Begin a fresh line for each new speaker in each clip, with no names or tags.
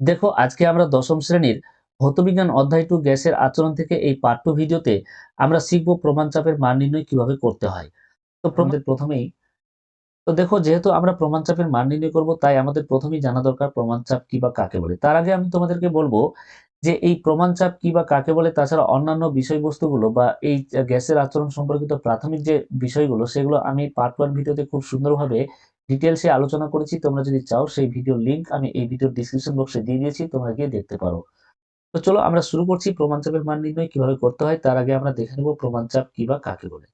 দেখো আজকে আমরা দশম শ্রেণির ভৌতবিজ্ঞান অধ্যায় টু গ্যাসের আচরণ থেকে এই পার্ট টু ভিডিওতে আমরা শিখব প্রমাণ চাপের মান নির্ণয় কীভাবে করতে হয়। তো আমাদের প্রথমেই তো দেখো যেহেতু আমরা প্রমাণ চাপের মান নির্ণয় করব তাই আমাদের প্রথমেই জানা দরকার প্রমাণ চাপ কি বা কাকে বলে। তার আগে আমি তোমাদেরকে বলব যে এই প্রমাণ চাপ কি বা কাকে বলে তাছাড়া অন্যান্য বিষয়বস্তুগুলো বা এই গ্যাসের আচরণ সম্পর্কিত প্রাথমিক যে বিষয়গুলো সেগুলো আমি পার্ট ওয়ান ভিডিওতে খুব সুন্দরভাবে ডিটেলসে আলোচনা করেছি, তোমরা যদি চাও সেই ভিডিওর লিংক আমি এই ভিডিওর ডিসক্রিপশন বক্সে দিয়ে দিয়েছি, তোমরা গিয়ে দেখতে পারো। তো চলো আমরা শুরু করছি প্রমাণ চাপের মান নির্ণয় কীভাবে করতে হয়, তার আগে আমরা দেখে নেব প্রমাণ চাপ কি বা কাকে বলে।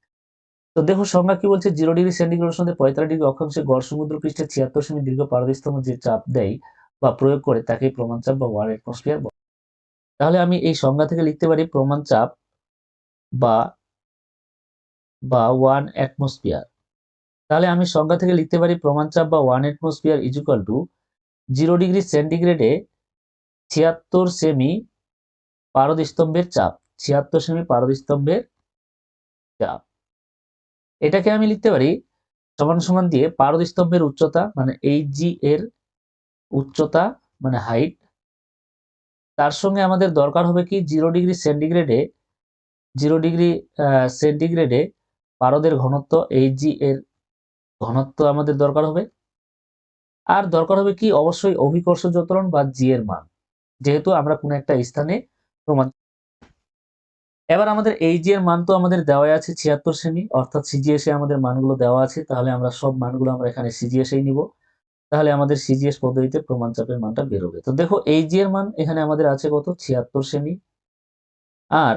তো দেখো, সংজ্ঞা কি বলছে? জিরো ডিগ্রি সেন্টিগ্রেড সঙ্গে পঁয়তাল্লিশ ডিগ্রি অক্ষাংশে গড় সমুদ্র পৃষ্ঠে ছিয়াত্তর সেমি দীর্ঘ পারদস্তম যে চাপ দেয় বা প্রয়োগ করে, তাকে প্রমাণ চাপ বা ওয়ার অ্যাটমসফিয়ার বলে। তাহলে আমি এই সংজ্ঞা থেকে লিখতে পারি প্রমাণ চাপ বা বা ওয়ান অ্যাটমসফিয়ার। তাহলে আমি সংজ্ঞা থেকে লিখতে পারি প্রমাণ চাপ বা one atmosphere is equal to zero degree সেন্টিগ্রেডে ছিয়াত্তর সেমি পারদ স্তম্ভের চাপ, ছিয়াত্তর সেমি পারদ স্তম্ভের চাপ। এটাকে আমি লিখতে পারি সমান সমান দিয়ে পারদ স্তম্ভের উচ্চতা মানে এইচ জি এর উচ্চতা মানে হাইট তার সঙ্গে আমাদের দরকার হবে কি জিরো ডিগ্রি সেন্টিগ্রেডে জিরো ডিগ্রি সেন্টিগ্রেডে পারদের ঘনত্ব এইচ জি এর ঘনত্ব আমাদের দরকার হবে। আর দরকার হবে কি? অবশ্যই অভিকর্ষ ত্বরণ বা জি এর মান। যেহেতু আমরা কোনো একটা স্থানে প্রমাণ এবার আমাদের এই জি এর মান তো আমাদের দেওয়া আছে ছিয়াত্তর সেমি। অর্থাৎ সিজিএসে আমাদের মানগুলো দেওয়া আছে। তাহলে আমরা সব মানগুলো আমরা এখানে সিজিএসেই নিব। তাহলে আমাদের সিজিএস পদ্ধতিতে প্রমাণ চাপের মানটা বেরোবে। তো দেখো এই জি এর মান এখানে আমাদের আছে কত? ছিয়াত্তর সেমি। আর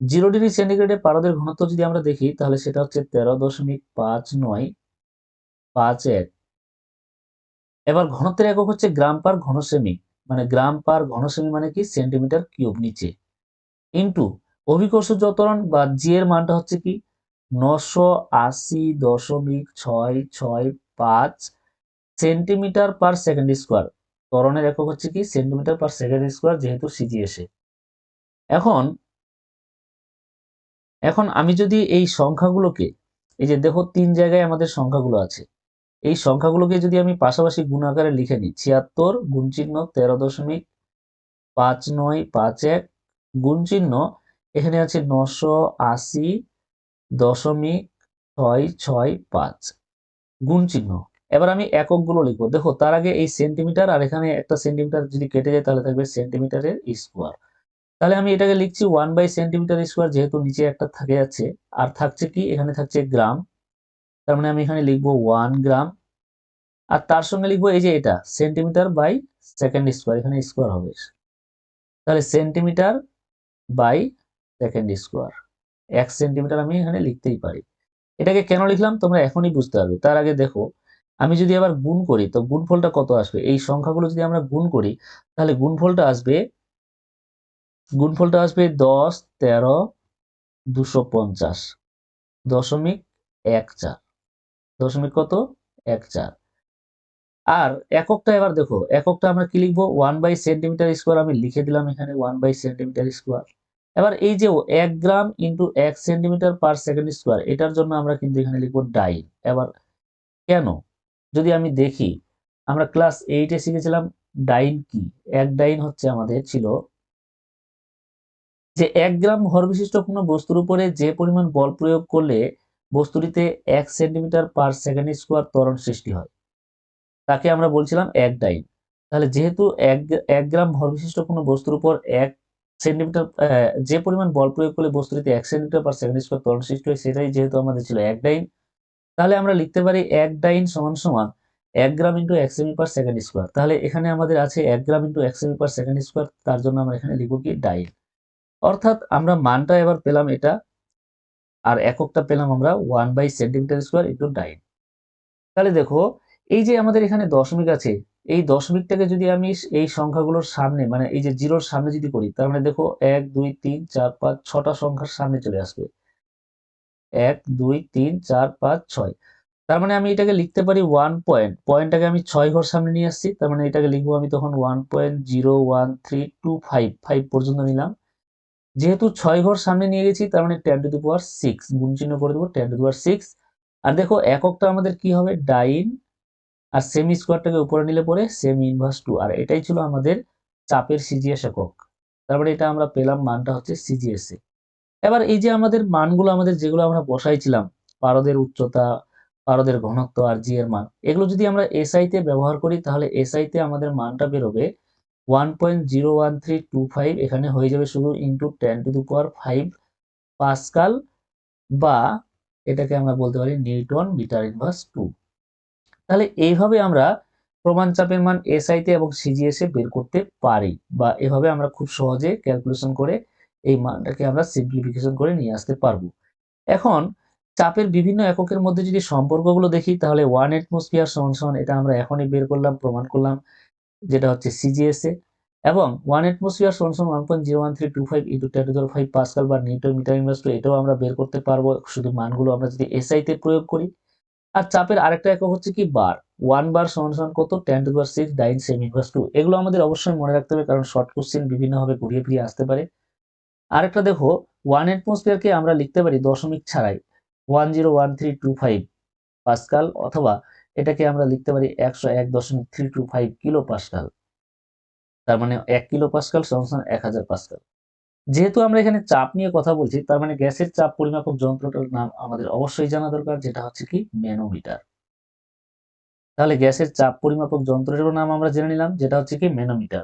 জিরো ডিগ্রি সেন্টিগ্রেডে পারদের ঘনত্ব যদি আমরা দেখি, তাহলে সেটা হচ্ছে তেরো দশমিক পাঁচ নয়। পাঁচ এক এবার ঘনত্বের একক হচ্ছে গ্রাম পার ঘনসেমি মানে গ্রাম পার ঘনসেমি মানে কি? সেন্টিমিটার কিউব নিচে। ইন্টু অভিকর্ষ ত্বরণ বা জি এর মানটা হচ্ছে কি? নশো আশি দশমিক ছয় ছয় পাঁচ সেন্টিমিটার পার সেকেন্ড স্কোয়ার। ত্বরণের একক হচ্ছে কি? সেন্টিমিটার পার সেকেন্ড স্কোয়ার যেহেতু সিজিএসে এখন এখন আমি যদি এই সংখ্যাগুলোকে, এই যে দেখো তিন জায়গায় আমাদের সংখ্যাগুলো আছে। এই সংখ্যাগুলোকে যদি আমি পাশাপাশি গুণ আকারে লিখে নিই, ছিয়াত্তর গুণ চিহ্ন তেরো দশমিক পাঁচ নয় পাঁচ এক গুণ চিহ্ন, এখানে আছে নশো আশি দশমিক ছয় ছয় পাঁচ গুণ চিহ্ন। এবার আমি এককগুলো লিখব। দেখো, তার আগে এই সেন্টিমিটার আর এখানে একটা সেন্টিমিটার যদি কেটে যায় তাহলে থাকবে সেন্টিমিটারের স্কোয়ার। তাহলে আমি এটাকে লিখছি ওয়ান বাই সেন্টিমিটার স্কোয়ার যেহেতু নিচে একটা থাকে যাচ্ছে আর থাকছে কি? এখানে থাকছে গ্রাম। তার মানে আমি এখানে লিখব ওয়ান গ্রাম আর তার সঙ্গে লিখব এই যে এটা সেন্টিমিটার বাই সেকেন্ড স্কোয়ার এখানে স্কোয়ার হবে। তাহলে সেন্টিমিটার বাই সেকেন্ড স্কোয়ার এক সেন্টিমিটার আমি এখানে লিখতেই পারি। এটাকে কেন লিখলাম? তোমরা এখনই বুঝতে পারবে। তার আগে দেখো, আমি যদি আবার গুণ করি, তো গুণফলটা কত আসবে? এই সংখ্যাগুলো যদি আমরা গুণ করি, তাহলে গুণফলটা আসবে গুণফলটা আসবে দশ তেরো দুশো পঞ্চাশ, দশমিক এক চার। দশমিক কত? এক চার। আর এককটা এবার দেখো, এককটা আমরা কি লিখব? ওয়ান বাই সেন্টিমিটার স্কোয়ার আমি লিখে দিলাম এখানে ওয়ান বাই সেন্টিমিটার স্কোয়ার এবার এই যে এক গ্রাম ইন্টু এক সেন্টিমিটার পার সেকেন্ড স্কোয়ার এটার জন্য আমরা কিন্তু এখানে লিখব ডাইন। এবার কেন? যদি আমি দেখি, আমরা ক্লাস এইটে শিখেছিলাম ডাইন কি? এক ডাইন হচ্ছে আমাদের ছিল যে এক গ্রাম ভর বিশিষ্ট কোনো বস্তুর উপরে যে পরিমাণ বল প্রয়োগ করলে বস্তুটিতে এক সেন্টিমিটার পার সেকেন্ড স্কোয়ার ত্বরণ সৃষ্টি হয়। তাকে আমরা বলছিলাম এক ডাইন তাহলে যেহেতু এক এক গ্রাম ভর বিশিষ্ট কোনো বস্তুর উপর এক সেন্টিমিটার যে পরিমাণ বল প্রয়োগ করলে বস্তুটিতে এক সেন্টিমিটার পার সেকেন্ড স্কোয়ার ত্বরণ সৃষ্টি হয়, সেটাই যেহেতু আমাদের ছিল এক ডাইন তাহলে আমরা লিখতে পারি এক ডাইন সমান সমান এক গ্রাম ইন্টু এক সেমি পার সেকেন্ড স্কোয়ার তাহলে এখানে আমাদের আছে এক গ্রাম ইন্টু এক সেমি পার সেকেন্ড স্কোয়ার তার জন্য আমরা এখানে লিখব কি ডাইন অর্থাৎ আমরা মানটা এবার পেলাম এটা আর এককটা পেলাম আমরা one by centimetre square into dyne তাহলে দেখো, এই যে আমাদের এখানে দশমিক আছে, এই দশমিকটাকে যদি আমি এই সংখ্যাগুলোর সামনে মানে এই যে জিরোর সামনে যদি করি, তার মানে দেখো এক, দুই, তিন, চার, পাঁচ, ছটা সংখ্যার সামনে চলে আসবে। এক, দুই, তিন, চার, পাঁচ, ছয়। তার মানে আমি এটাকে লিখতে পারি ওয়ান পয়েন্ট পয়েন্টটাকে আমি ছয় ঘর সামনে নিয়ে আসছি, তার মানে এটাকে লিখব আমি তখন one point zero one three two five five পর্যন্ত নিলাম। যেহেতু ছয় ঘর সামনে নিয়ে গেছি, তার মানে ten to the power six গুণ চিহ্ন করে দেবো ten to the power six আর দেখো, এককটা আমাদের কি হবে? ডাইন। আর সেমি স্কোয়ারটাকে উপরে নিলে পরে সেমি ইনভার্স টু আর এটাই ছিল আমাদের চাপের সিজিএস একক। তারপরে এটা আমরা পেলাম, মানটা হচ্ছে সিজিএস এ। এবার এই যে আমাদের মানগুলো, আমাদের যেগুলো আমরা বসাইছিলাম, পারদের উচ্চতা, পারদের ঘনত্ব, আর জি এর মান, এগুলো যদি আমরা এসআই তে ব্যবহার করি, তাহলে এসআই তে আমাদের মানটা বেরোবে one point zero one three two five এখানে হয়ে যাবে শুধু ইন্টু টেন টু দু পাওয়ার ফাইভ পাসকাল বা এটাকে আমরা বলতে পারি নিউটন মিটার ইনভার্স টু তাহলে এইভাবে আমরা প্রমাণ চাপের মান এসআই তে এবং সিজিএস বের করতে পারি বা এভাবে আমরা খুব সহজে ক্যালকুলেশন করে এই মানটাকে আমরা সিম্পলিফিকেশন করে নিয়ে আসতে পারব। এখন চাপের বিভিন্ন এককের মধ্যে যদি সম্পর্কগুলো দেখি তাহলে ওয়ান অ্যাটমসফিয়ার সমান সমান এটা আমরা এখনই বের করলাম, প্রমাণ করলাম। যেটা হচ্ছে সিজিএসএ এবং ওয়ান অ্যাটমসফিয়ার সমান one point zero one three two five into ten five pascal বা নিউটন মিটার ইনভার্স এটাও আমরা বের করতে পারব। শুধু মানগুলো আমরা যদি এসআই তে প্রয়োগ করি। আর চাপের আরেকটা একক হচ্ছে কি বার ওয়ান বার সমান সমান কত? টেন টু বার সিক্স ডাইন সেম ইনভার্স টু এগুলো আমাদের অবশ্যই মনে রাখতে হবে কারণ শর্ট কোশ্চেন বিভিন্নভাবে ঘুরিয়ে ফিরিয়ে আসতে পারে। আরেকটা দেখো ওয়ান অ্যাটমসফিয়ারকে আমরা লিখতে পারি দশমিক ছাড়াই। One zero one three two five pascal অথবা এটাকে আমরা লিখতে পারি একশো এক দশমিক three two five kilo pascal তার মানে এক কিলো পাসকাল সমান এক হাজার পাসকাল। যেহেতু আমরা এখানে চাপ নিয়ে কথা বলছি, তার মানে গ্যাসের চাপ পরিমাপক যন্ত্রটার নাম আমাদের অবশ্যই জানা দরকার, যেটা হচ্ছে কি ম্যানোমিটার। তাহলে গ্যাসের চাপ পরিমাপক যন্ত্রটারও নাম আমরা জেনে নিলাম, যেটা হচ্ছে কি ম্যানোমিটার।